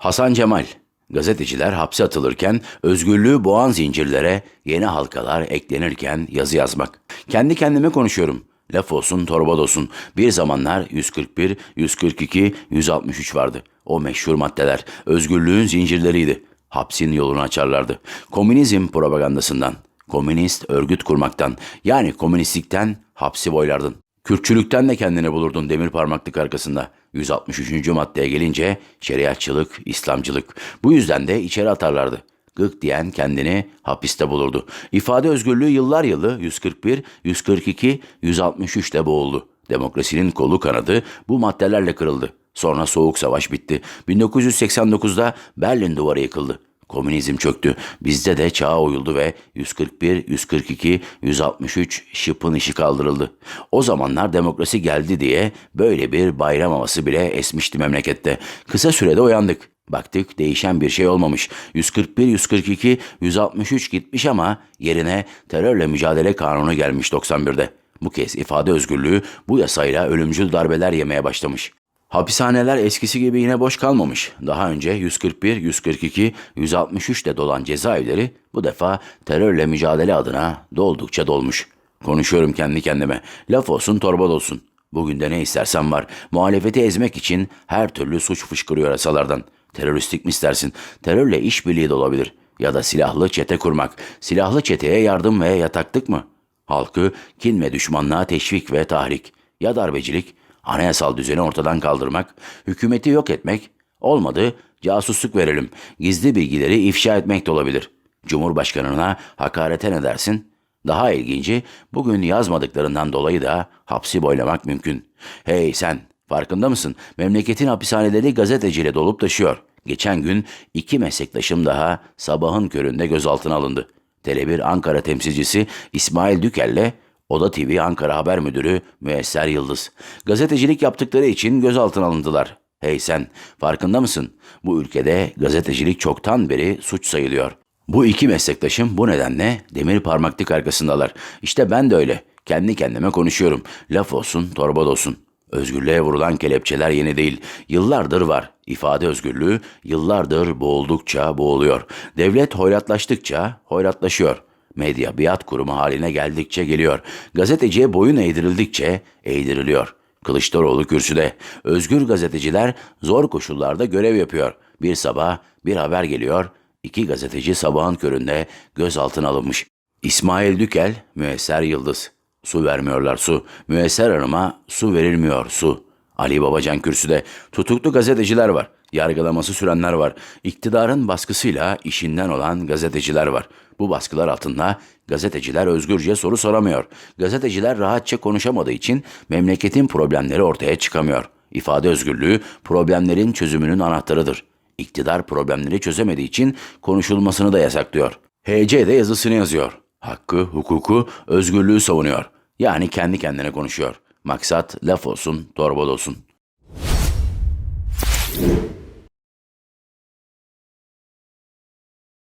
Hasan Cemal Gazeteciler hapse atılırken özgürlüğü boğan zincirlere yeni halkalar eklenirken yazı yazmak. Kendi kendime konuşuyorum. Laf olsun torba olsun. Bir zamanlar 141, 142, 163 vardı. O meşhur maddeler özgürlüğün zincirleriydi. Hapsin yolunu açarlardı. Komünizm propagandasından, komünist örgüt kurmaktan yani komünistlikten hapsi boylardın. Kürkçülükten de kendini bulurdun demir parmaklık arkasında. 163. maddeye gelince şeriatçılık, İslamcılık. Bu yüzden de içeri atarlardı. Gık diyen kendini hapiste bulurdu. İfade özgürlüğü yıllar yılı 141, 142, 163 ile boğuldu. Demokrasinin kolu kanadı bu maddelerle kırıldı. Sonra Soğuk Savaş bitti. 1989'da Berlin Duvarı yıkıldı. Komünizm çöktü. Bizde de çağa oyuldu ve 141, 142, 163 şıpın işi kaldırıldı. O zamanlar demokrasi geldi diye böyle bir bayram havası bile esmişti memlekette. Kısa sürede uyandık. Baktık değişen bir şey olmamış. 141, 142, 163 gitmiş ama yerine terörle mücadele kanunu gelmiş 91'de. Bu kez ifade özgürlüğü bu yasayla ölümcül darbeler yemeye başlamış. Hapishaneler eskisi gibi yine boş kalmamış. Daha önce 141, 142, 163 de dolan cezaevleri bu defa terörle mücadele adına doldukça dolmuş. Konuşuyorum kendi kendime. Laf olsun torba olsun. Bugün de ne istersen var. Muhalefeti ezmek için her türlü suç fışkırıyor yasalardan. Teröristlik mi istersin? Terörle işbirliği de olabilir. Ya da silahlı çete kurmak. Silahlı çeteye yardım ve yataklık mı? Halkı kin ve düşmanlığa teşvik ve tahrik. Ya darbecilik, anayasal düzeni ortadan kaldırmak, hükümeti yok etmek, olmadı casusluk verelim, gizli bilgileri ifşa etmek de olabilir. Cumhurbaşkanına hakarete ne dersin? Daha ilginci bugün yazmadıklarından dolayı da hapsi boylamak mümkün. Hey sen farkında mısın? Memleketin hapishaneleri gazeteciyle dolup taşıyor. Geçen gün iki meslektaşım daha sabahın köründe gözaltına alındı. Tele1 Ankara temsilcisi İsmail Dükel'le Oda TV Ankara Haber Müdürü Müesser Yıldız. Gazetecilik yaptıkları için gözaltına alındılar. Hey sen, farkında mısın? Bu ülkede gazetecilik çoktan beri suç sayılıyor. Bu iki meslektaşım bu nedenle demir parmaklık arkasındalar. İşte ben de öyle. Kendi kendime konuşuyorum. Laf olsun, torba olsun. Özgürlüğe vurulan kelepçeler yeni değil. Yıllardır var. İfade özgürlüğü yıllardır boğuldukça boğuluyor. Devlet hoyratlaştıkça hoyratlaşıyor. Medya biat kurumu haline geldikçe geliyor. Gazeteciye boyun eğdirildikçe eğdiriliyor. Kılıçdaroğlu kürsüde. Özgür gazeteciler zor koşullarda görev yapıyor. Bir sabah bir haber geliyor. İki gazeteci sabahın köründe gözaltına alınmış. İsmail Dükel, Müesser Yıldız. Su vermiyorlar su. Müesser Hanım'a su verilmiyor su. Ali Babacan kürsüde. Tutuklu gazeteciler var. Yargılaması sürenler var. İktidarın baskısıyla işinden olan gazeteciler var. Bu baskılar altında gazeteciler özgürce soru soramıyor. Gazeteciler rahatça konuşamadığı için memleketin problemleri ortaya çıkamıyor. İfade özgürlüğü problemlerin çözümünün anahtarıdır. İktidar problemleri çözemediği için konuşulmasını da yasaklıyor. HC de yazısını yazıyor. Hakkı, hukuku, özgürlüğü savunuyor. Yani kendi kendine konuşuyor. Maksat laf olsun, torba olsun.